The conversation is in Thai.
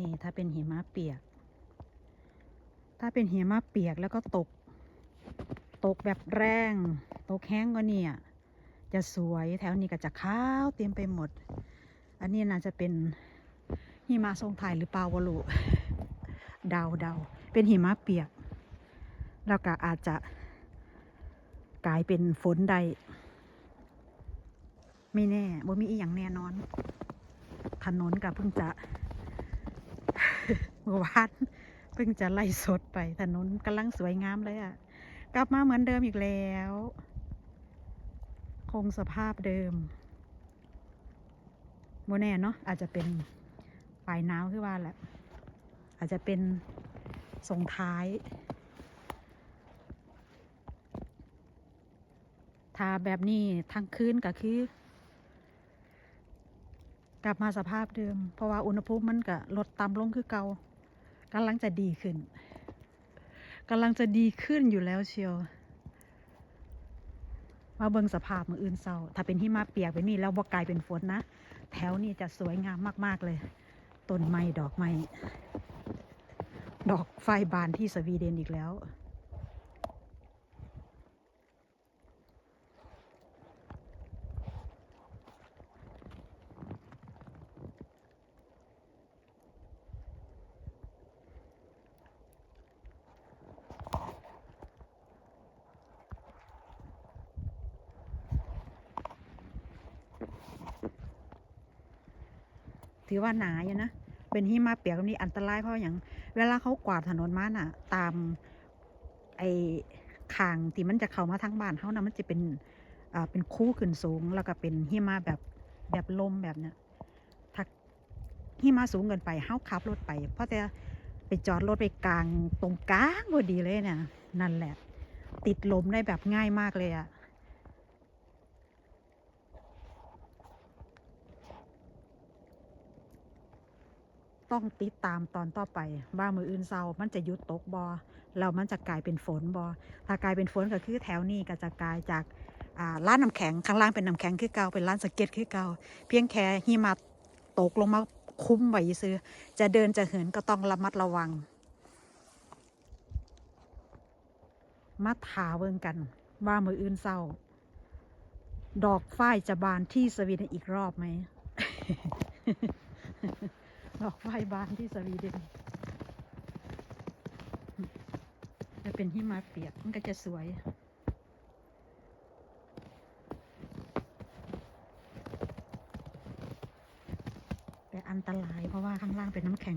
นี่ถ้าเป็นหิมะเปียก ถ้าเป็นหิมะเปียกแล้วก็ตก ตกแบบแรง ตกแห้งก็เนี่ย จะสวยแถวนี้ก็จะขาวเต็มไปหมด อันนี้น่าจะเป็นหิมะทรงไทยหรือเปล่าวะลูเดาเดาเป็นหิมะเปียก แล้วก็อาจจะกลายเป็นฝนใด ไม่แน่บ่มีอีหยังแน่นอน ถนนกับเพิ่งจะ เมื่อวานเพิ่งจะไล่สดไปถนนกำลังสวยงามเลยอะ่ะ กลับมาเหมือนเดิมอีกแล้ว คงสภาพเดิมโมแน่เนาะอาจจะเป็นปลายหนาวคือว่าแหละ อาจจะเป็นส่งท้ายถ้าแบบนี้ทั้งคืนก็คือ กลับมาสภาพเดิม เพราะว่าอุณหภูมิมันก็ลดต่ำลงคือเก่า กำลังจะดีขึ้นกำลังจะดีขึ้นอยู่แล้วเชียวมาเบิงสภาพมืออื่นเศร้า ถ้าเป็นหิมะเปียกไปนี่แล้วบ่กลายเป็นฝนนะ แถวนี้จะสวยงามมากๆเลย ต้นไม้ดอกไม้ ดอกไฟบานที่สวีเดนอีกแล้ว ถือว่าหนาอยู่นะ เป็นหิมะเปียกแบบนี้อันตรายเพราะอย่าง เวลาเขากวาดถนนมาน่ะ ตามไอ้คางที่มันจะเข้ามาทางบ้านเขานะมันจะเป็นอ่าเป็นคู่ขึ้นสูง แล้วก็เป็นหิมะแบบแบบลมแบบเนี้ยถ้าหิมะสูงเกินไปเขาขับรถไป เพราะแต่ไปจอดรถไปกลางตรงกลางพอดีเลยเนี่ยนั่นแหละ ติดลมได้แบบง่ายมากเลยอะ ต้องติดตามตอนต่อไป ว่ามืออื่นเศร้ามันจะยุดตกบอแล้วมันจะกลายเป็นฝนบอถ้ากลายเป็นฝนก็คือแถวนี้ก็จะกลายจากร้านน้ำแข็งข้างล่างเป็นน้ำแข็งคือเก่าเป็นร้านสเก็ตคือเก่าเพียงแค่หิมะตกลงมาคุ้มไว้ซื้อ จะเดินจะเหินก็ต้องระมัดระวัง มาถาเบิ่งกัน ว่ามืออื่นเศร้า ดอกฝ้ายจะบานที่สวีเดนอีกรอบไหม ดอกไฟบานที่สวีเดนจะเป็นหิมะเปียกมันก็จะสวย แต่อันตรายเพราะว่าข้างล่างเป็นน้ำแข็ง